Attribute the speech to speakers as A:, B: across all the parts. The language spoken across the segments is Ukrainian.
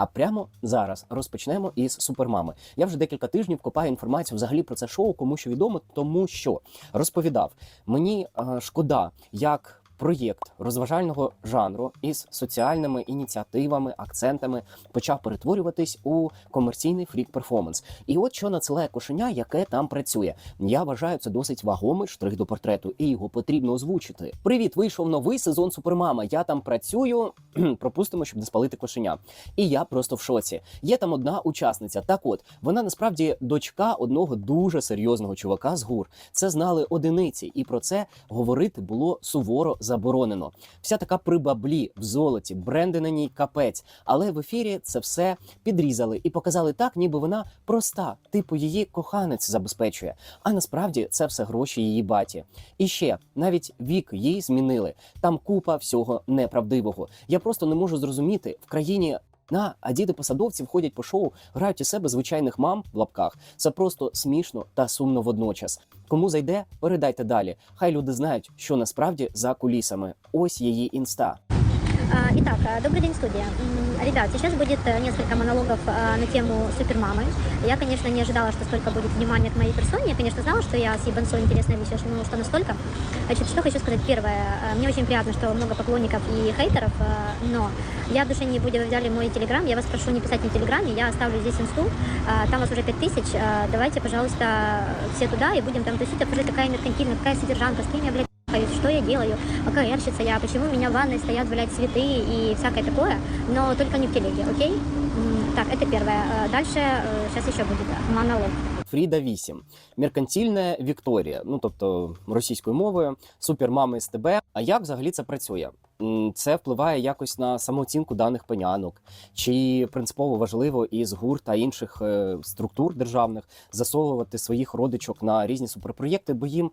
A: А прямо зараз розпочнемо із супермами. Я вже декілька тижнів копаю інформацію взагалі про це шоу, кому що відомо, тому що розповідав мені е, шкода, як. Проєкт розважального жанру із соціальними ініціативами, акцентами почав перетворюватись у комерційний фрік-перформанс. І от що надсилає кошеня, яке там працює. Я вважаю це досить вагомий штрих до портрету, і його потрібно озвучити. Привіт, вийшов новий сезон Супермама. Я там працюю. Пропустимо, щоб не спалити кошеня. І я просто в шоці. Є там одна учасниця. Так от вона насправді дочка одного дуже серйозного чувака з гур. Це знали одиниці, і про це говорити було суворо заборонено. Вся така при баблі в золоті, бренди на ній капець. Але в ефірі це все підрізали і показали так, ніби вона проста, типу її коханець забезпечує. А насправді це все гроші її баті. І ще навіть вік їй змінили. Там купа всього неправдивого. Я просто не можу зрозуміти в країні. На, а діти посадовці входять по шоу, грають у себе звичайних мам в лапках. Це просто смішно та сумно водночас. Кому зайде, передайте далі. Хай люди знають, що насправді за кулісами. Ось її інста.
B: А, Итак, а, добрый день, студия. Ребят, сейчас будет э, несколько монологов а, на тему супермамы. Я, конечно, не ожидала, что столько будет внимания к моей персоне. Я, конечно, знала, что я с ебанцой интересная вещь, но что настолько. Значит, что хочу сказать. Первое. а, Мне очень приятно, что много поклонников и хейтеров, а, но я в душе не буду, вы взяли мой телеграм. Я вас прошу не писать в телеграме, я оставлю здесь инсту. А, Там вас уже 5000. А, Давайте, пожалуйста, все туда и будем там тусить, обсуждать, какая меркантильная, какая содержанка, с кем я, блядь, что я делаю, АКРщица я, почему у меня в ванной стоят, блядь, цветы и всякое такое, но только не в телеге, окей? М, Так, это первое. Э, Дальше, сейчас еще будет э, монолог.
A: Фріда 8. Меркантільна Вікторія, ну тобто російською мовою, супермами СТБ. А як взагалі це працює? М, Це впливає якось на самооцінку даних панянок, чи принципово важливо із гур та інших е, структур державних засовувати своїх родичок на різні суперпроєкти, бо їм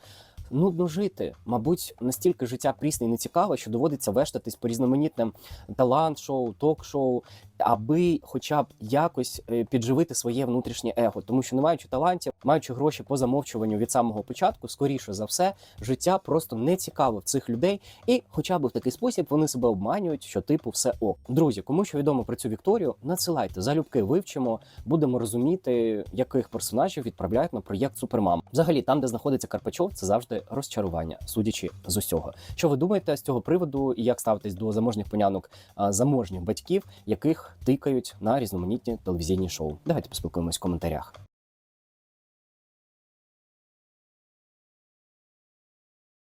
A: нудно жити. Мабуть, настільки життя прісне і нецікаве, що доводиться вештатись по різноманітним талант-шоу, ток-шоу, аби хоча б якось е, підживити своє внутрішнє его, тому що не маючи талантів, маючи гроші по замовчуванню від самого початку, скоріше за все, життя просто не цікаво цих людей, і хоча б в такий спосіб вони себе обманюють, що типу все ок. Друзі, кому що відомо про цю Вікторію, надсилайте залюбки, вивчимо, будемо розуміти, яких персонажів відправляють на проєкт Супермам. Взагалі, там, де знаходиться Карпачов, це завжди розчарування, судячи з усього. Що ви думаєте з цього приводу, і як ставитесь до заможних понянок заможніх батьків, яких тикають на різноманітні телевізійні шоу? Давайте поспілкуємось в коментарях.